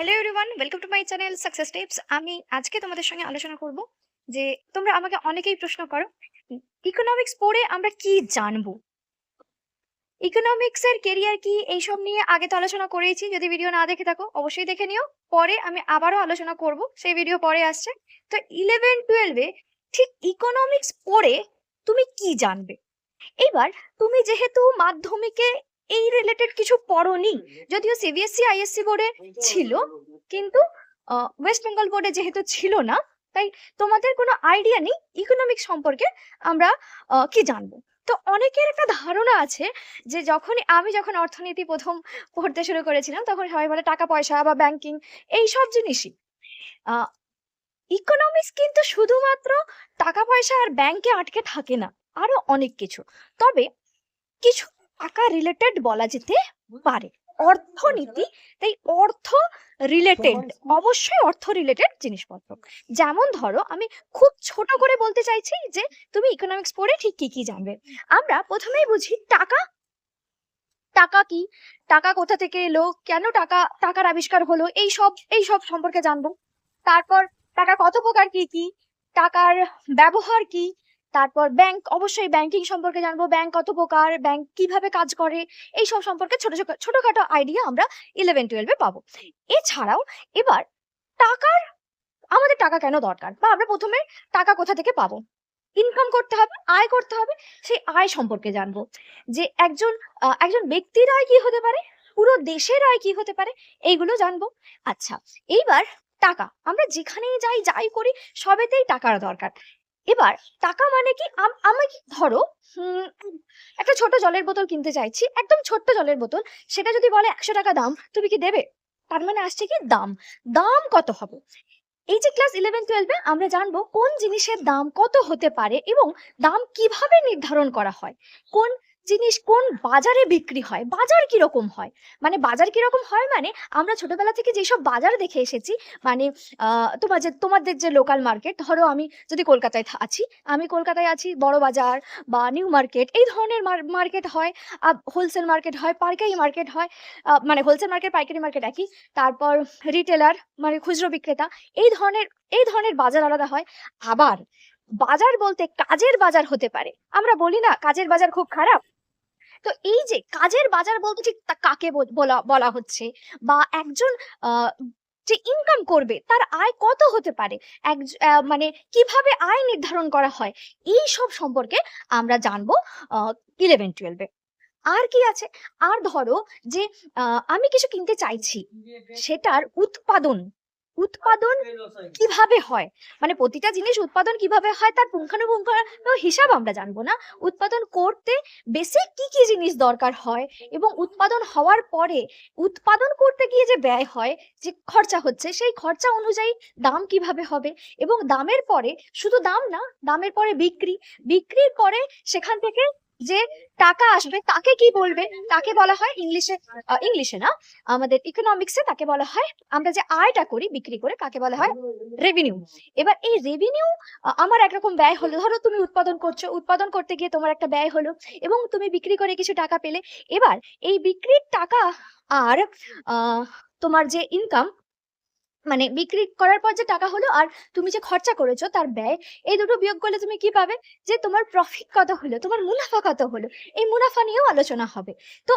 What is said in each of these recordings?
Hello everyone welcome to my channel success tips আমি আজকে তোমাদের সঙ্গে আলোচনা করব যে তোমরা আমাকে অনেকেই প্রশ্ন করো ইকোনমিক্স পড়ে আমরা কি জানব? ইকোনমিক্স এর কেরিয়ার কি এইসব নিয়ে আগে তো আলোচনা করেইছি। যদি ভিডিও না দেখে থাকো, অবশ্যই দেখে নিও। পরে আমি আবারও আলোচনা করব, সেই ভিডিও পরে আসছে। তো ইলেভেন টুয়েলভে ঠিক ইকোনমিক্স পড়ে তুমি কি জানবে? এবার তুমি যেহেতু মাধ্যমিকে এই রিলেটেড কিছু পড়োনি যদিও সিবিএসসি আইএসসি বোর্ডে ছিল, কিন্তু ওয়েস্ট বেঙ্গল বোর্ডে যেহেতু ছিল না, তাই তোমাদের কোনো আইডিয়া নেই ইকোনমিক্স সম্পর্কে, আমরা কি জানব? তো অনেকের একটা ধারণা আছে যে যখন আমি যখন অর্থনীতি প্রথম পড়তে শুরু করেছিলাম, তখন সবাই বলে টাকা পয়সা বা ব্যাংকিং এই সব জিনিসই। ইকোনমিক্স কিন্তু শুধুমাত্র টাকা পয়সা আর ব্যাংকে আটকে থাকে না, আরও অনেক কিছু। তবে কিছু টাকা রিলেটেড বলা যেতে পারে। অর্থনীতি তাই অর্থ রিলেটেড অবশ্যই অর্থ রিলেটেড জিনিসপত্র। যেমন ধরো আমি খুব ছোট করে বলতে চাইছি যে তুমি ইকোনমিক্স পড়ে ঠিক কি কি জানবে? আমরা প্রথমেই বুঝি টাকা। টাকা কি? টাকা কোথা থেকে এলো? কেন টাকা টাকার আবিষ্কার হলো? এই সব এই সব সম্পর্কে জানব। তারপর টাকা কত প্রকার কি কি? টাকার ব্যবহার কি? তারপর ব্যাংক অবশ্যই ব্যাংকিং সম্পর্কে জানব। ব্যাংক কত প্রকার ব্যাংক কীভাবে কাজ করে এই সব সম্পর্কে ছোট ছোট, ছোটখাটো আইডিয়া আমরা ইলেভেন টুয়েলভে পাবো। এছাড়াও এবার টাকার, আমাদের টাকা কেন দরকার? বা আমরা প্রথমে টাকা কোথা থেকে পাবো? ইনকাম করতে হবে, আয় করতে হবে, সেই আয় সম্পর্কে জানব। যে একজন একজন ব্যক্তির আয় কি হতে পারে? পুরো দেশের আয় কি হতে পারে? এইগুলো জানব। আচ্ছা এইবার টাকা, আমরা যেখানেই যাই যাই করি, সবেতেই টাকার দরকার। এবার টাকা মানে কি? আম- ধরো একটা ছোট জলের বোতল কিনতে চাইছি, একদম ছোট্ট জলের বোতল, সেটা যদি বলে একশো টাকা দাম, তুমি কি দেবে? তার মানে আসছে কি দাম। দাম কত হবে? এই যে ক্লাস ইলেভেন টুয়েলভে আমরা জানব কোন জিনিসের দাম কত হতে পারে এবং দাম কীভাবে নির্ধারণ করা হয়? কোন জিনিস কোন বাজারে বিক্রি হয়? বাজার কীরকম হয়? মানে বাজার কীরকম হয় মানে আমরা ছোটবেলা থেকে যেসব বাজার দেখে এসেছি মানে তোমার যে, তোমাদের যে লোকাল মার্কেট ধরো আমি যদি কলকাতায় আছি, আমি কলকাতায় আছি, বড় বাজার বা নিউ মার্কেট এই ধরনের মার্কেট হয় হোলসেল মার্কেট হয়, পাইকারি মার্কেট হয় মানে হোলসেল মার্কেট পাইকারি মার্কেট একই, তারপর রিটেলার মানে খুচরো বিক্রেতা, এই ধরনের এই ধরনের বাজার আলাদা হয়। আবার বাজার বলতে কাজের বাজার হতে পারে। আমরা বলি না কাজের বাজার খুব খারাপ। তো এই যে কাজের বাজার বলতে ঠিক কাকে বলা বলা হচ্ছে? বা একজন যে ইনকাম করবে তার আয় কত হতে পারে? এক মানে কীভাবে আয় নির্ধারণ করা হয়? এই সব সম্পর্কে আমরা জানব ইলেভেন টুয়েলভে আর কি আছে? আর ধরো যে আমি কিছু কিনতে চাইছি। সেটার উৎপাদন উৎপাদন কীভাবে হয়? মানে প্রতিটা জিনিস উৎপাদন কীভাবে হয়, তার পুঙ্খানুপুঙ্খ হিসাব আমরা জানব না। উৎপাদন করতে বেসিক কি কি জিনিস দরকার হয় এবং উৎপাদন হওয়ার পরে উৎপাদন করতে গিয়ে যে ব্যয় হয়, যে খরচা হচ্ছে, সেই খরচা অনুযায়ী দাম কীভাবে হবে? এবং দামের পরে শুধু দাম না, দামের পরে বিক্রি। বিক্রির পরে সেখান থেকে যে টাকা আসবে, তাকে কি বলবে? তাকে বলা হয় ইংলিশে ইংলিশে না, আমাদের ইকোনমিক্সে তাকে বলা হয়, আমরা যে আয়টা করি, বিক্রি করে কাকে বলা হয় রেভিনিউ এবার এই রেভিনিউ আমার একরকম ব্যয় হলো। ধরো তুমি উৎপাদন করছ, উৎপাদন করতে গিয়ে তোমার একটা ব্যয় হলো এবং তুমি বিক্রি করে কিছু টাকা পেলে। এবার এই বিক্রির টাকা আর তোমার যে ইনকাম মানে বিক্রি করার পর যে টাকা হলো আর তুমি যে খরচা করেছ তার ব্যয়, এই দুটো বিয়োগ করলে তুমি কি পাবে? যে তোমার প্রফিট কত হলো, তোমার মুনাফা কত হলো, এই মুনাফা নিয়েও আলোচনা হবে। তো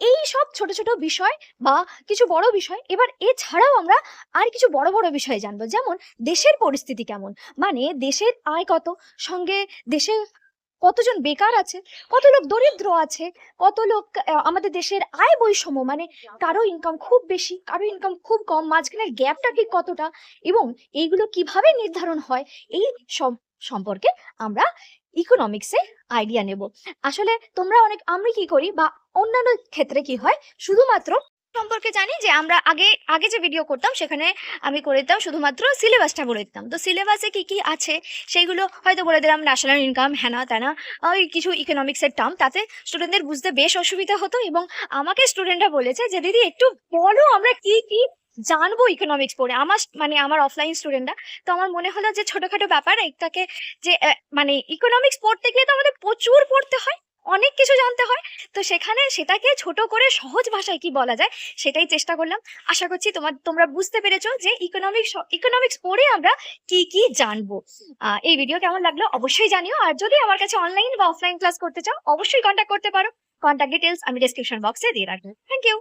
এই সব ছোট ছোট বিষয় বা কিছু বড় বিষয়, এবার এছাড়াও আমরা আর কিছু বড় বড় বিষয় জানব। যেমন দেশের পরিস্থিতি কেমন? মানে দেশের আয় কত? সঙ্গে দেশে কতজন বেকার আছে, কত লোক দরিদ্র আছে, কত লোক আমাদের দেশের আয় বৈষম্য মানে কারও ইনকাম খুব বেশি, কারও ইনকাম খুব কম, মাঝখানের গ্যাপটা ঠিক কতটা এবং এইগুলো কীভাবে নির্ধারণ হয়, এই সব সম্পর্কে আমরা ইকোনমিক্সে আইডিয়া নেব। আসলে তোমরা অনেক আমি কি করি বা অন্যান্য ক্ষেত্রে কি হয়, শুধুমাত্র সম্পর্কে জানি যে আমরা আগে আগে যে ভিডিও করতাম সেখানে আমি করে দিতাম শুধুমাত্র সিলেবাসটা বলে দিতাম। তো সিলেবাসে কি কি আছে? সেইগুলো হয়তো বলে দিলাম ন্যাশনাল ইনকাম হ্যানা ত্যানা ওই কিছু ইকোনমিক্সের টার্ম তাতে স্টুডেন্টদের বুঝতে বেশ অসুবিধা হতো এবং আমাকে স্টুডেন্টরা বলেছে যে, দিদি, একটু বলো আমরা কি কি জানব ইকোনমিক্স পড়ে? আমার মানে আমার অফলাইন স্টুডেন্টরা তো আমার মনে হলো যে ছোটখাটো ব্যাপার, এটাকে যে মানে ইকোনমিক্স পড়তে গেলে তো আমাদের প্রচুর পড়তে হয়। অনেক কিছু জানতে হয়। তো সেখানে সেটাকে ছোট করে সহজ ভাষায় কি বলা যায় সেটাই চেষ্টা করলাম। আশা করছি তোমার, তোমরা বুঝতে পেরেছ যে ইকোনমিক্স ইকোনমিক্স পড়ে আমরা কি কি জানব। এই ভিডিও কেমন লাগল অবশ্যই জানিও। আর যদি আমার কাছে অনলাইন বা অফলাইন ক্লাস করতে চাও, অবশ্যই কন্ট্যাক্ট করতে পারো। কন্ট্যাক্ট ডিটেলস আমি ডিসক্রিপশন বক্সে দিয়ে রাখব। Thank you